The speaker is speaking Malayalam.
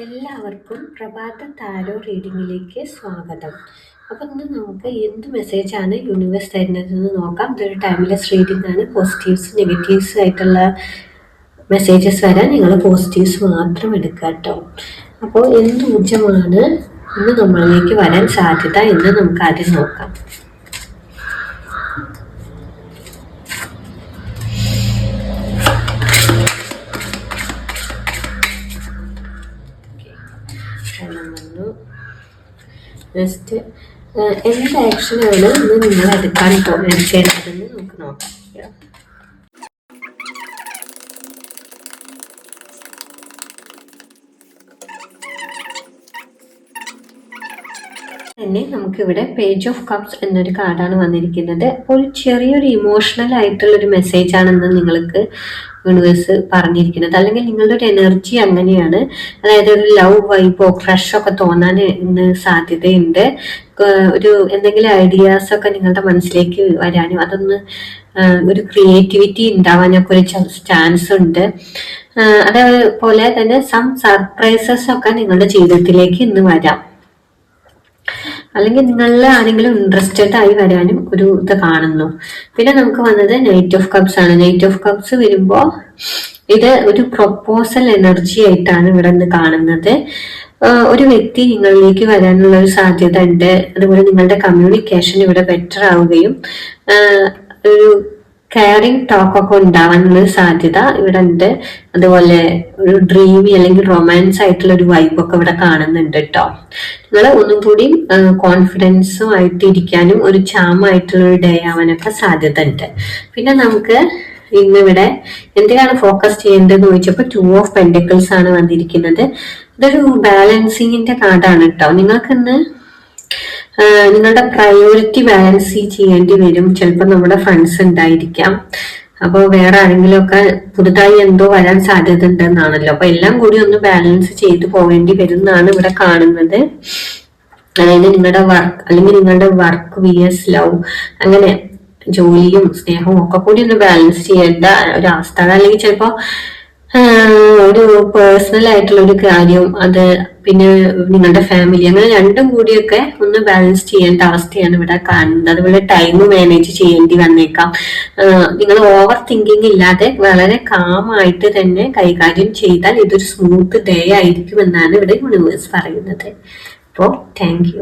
എല്ലാവർക്കും പ്രഭാത താരോ റീഡിങ്ങിലേക്ക് സ്വാഗതം. അപ്പം ഇന്ന് നമുക്ക് എന്ത് മെസ്സേജാണ് യൂണിവേഴ്സ് തരുന്നതെന്ന് നോക്കാം. ഇതൊരു ടൈംലെസ് റീഡിംഗ് ആണ്. പോസിറ്റീവ്സ് നെഗറ്റീവ്സ് ആയിട്ടുള്ള മെസ്സേജസ് വരാൻ നിങ്ങൾ പോസിറ്റീവ്സ് മാത്രം എടുക്കുക കേട്ടോ. അപ്പോൾ എന്ത് ഊർജമാണ് ഇന്ന് നമ്മളിലേക്ക് വരാൻ സാധ്യത എന്ന് നമുക്ക് ആദ്യം നോക്കാം. വെള്ളം ജസ്റ്റ് എന്ത് ആക്ഷനാണ് ഇന്ന് നിങ്ങൾ എടുക്കാൻ എടുക്കേണ്ടതെന്ന് നമുക്ക് നോക്കാം. തന്നെ നമുക്കിവിടെ പേജ് ഓഫ് കപ്സ് എന്നൊരു കാർഡാണ് വന്നിരിക്കുന്നത്. ഒരു ചെറിയൊരു ഇമോഷണൽ ആയിട്ടുള്ള ഒരു മെസ്സേജ് ആണെന്ന് നിങ്ങൾക്ക് യൂണിവേഴ്സ് പറഞ്ഞിരിക്കുന്നത്. അല്ലെങ്കിൽ നിങ്ങളുടെ ഒരു എനർജി അങ്ങനെയാണ്. അതായത് ഒരു ലവ് വൈബോ ക്രഷ് ഒക്കെ തോന്നാൻ ഇന്ന് സാധ്യതയുണ്ട്. ഒരു എന്തെങ്കിലും ഐഡിയാസ് ഒക്കെ നിങ്ങളുടെ മനസ്സിലേക്ക് വരാനും അതൊന്ന് ഒരു ക്രിയേറ്റിവിറ്റി ഉണ്ടാവാനൊക്കെ ഒരു ചാൻസ് ഉണ്ട്. അതേപോലെ തന്നെ സം സർപ്രൈസസ് ഒക്കെ നിങ്ങളുടെ ജീവിതത്തിലേക്ക് ഇന്ന് വരാം. അല്ലെങ്കിൽ നിങ്ങളിൽ ആരെങ്കിലും ഇൻട്രസ്റ്റഡ് ആയി വരാനും ഒരു ഇത് കാണുന്നു. പിന്നെ നമുക്ക് വന്നത് നൈറ്റ് ഓഫ് കപ്സ് ആണ്. നൈറ്റ് ഓഫ് കപ്സ് വരുമ്പോൾ ഇത് ഒരു പ്രൊപ്പോസൽ എനർജി ആയിട്ടാണ് ഇവിടെ നിന്ന് കാണുന്നത്. ഒരു വ്യക്തി നിങ്ങളിലേക്ക് വരാനുള്ള ഒരു സാധ്യത ഉണ്ട്. അതുപോലെ നിങ്ങളുടെ കമ്മ്യൂണിക്കേഷൻ ഇവിടെ ബെറ്റർ ആവുകയും ഒരു കെയറിങ് ടോക്ക് ഒക്കെ ഉണ്ടാവാനുള്ള സാധ്യത ഇവിടെ ഉണ്ട്. അതുപോലെ ഒരു ഡ്രീമി അല്ലെങ്കിൽ റൊമാൻസ് ആയിട്ടുള്ള ഒരു വൈബ് ഒക്കെ ഇവിടെ കാണുന്നുണ്ട് കേട്ടോ നിങ്ങൾ ഒന്നും കൂടി കോൺഫിഡൻസും ആയിട്ട് ഇരിക്കാനും ഒരു ചാമായിട്ടുള്ള ഒരു ഡേ ആവാനൊക്കെ സാധ്യത ഉണ്ട് പിന്നെ നമുക്ക് ഇന്നിവിടെ എന്തിനാണ് ഫോക്കസ് ചെയ്യേണ്ടതെന്ന് ചോദിച്ചപ്പോൾ ടു ഓഫ് പെൻഡിക്കിൾസ് ആണ് വന്നിരിക്കുന്നത്. ഇതൊരു ബാലൻസിങ്ങിന്റെ കാർഡാണ് കേട്ടോ നിങ്ങൾക്ക് ഇന്ന് നിങ്ങളുടെ പ്രയോറിറ്റി ബാലൻസ് ചെയ്യേണ്ടി വരും. ചിലപ്പോൾ നമ്മുടെ ഫണ്ട്സ് ഉണ്ടായിരിക്കാം. അപ്പോൾ വേറെ ആരെങ്കിലും ഒക്കെ പുതുതായി എന്തോ വരാൻ സാധ്യത ഉണ്ടെന്നാണല്ലോ അപ്പൊ എല്ലാം കൂടി ഒന്ന് ബാലൻസ് ചെയ്തു പോകേണ്ടി വരും എന്നാണ് ഇവിടെ കാണുന്നത്. അതായത് നിങ്ങളുടെ വർക്ക് അല്ലെങ്കിൽ നിങ്ങളുടെ വർക്ക് വി എസ് ലവ് അങ്ങനെ ജോലിയും സ്നേഹവും ഒക്കെ കൂടി ഒന്ന് ബാലൻസ് ചെയ്യേണ്ട ഒരു അവസ്ഥ. അല്ലെങ്കിൽ ചിലപ്പോ ആഹ് ഒരു പേഴ്സണൽ ആയിട്ടുള്ള ഒരു കാര്യം. അത് പിന്നെ നിങ്ങളുടെ ഫാമിലി അങ്ങനെ രണ്ടും കൂടിയൊക്കെ ഒന്ന് ബാലൻസ് ചെയ്യാൻ ടാസ്ക് അവസ്ഥയാണ് ഇവിടെ കാണുന്നത് അതുപോലെ ടൈം മാനേജ് ചെയ്യേണ്ടി വന്നേക്കാം. നിങ്ങൾ ഓവർ തിങ്കിങ് ഇല്ലാതെ വളരെ കാമായിട്ട് തന്നെ കൈകാര്യം ചെയ്താൽ ഇതൊരു സ്മൂത്ത് ഡേ ആയിരിക്കും എന്നാണ് ഇവിടെ യൂണിവേഴ്സ് പറയുന്നത്. അപ്പോൾ താങ്ക്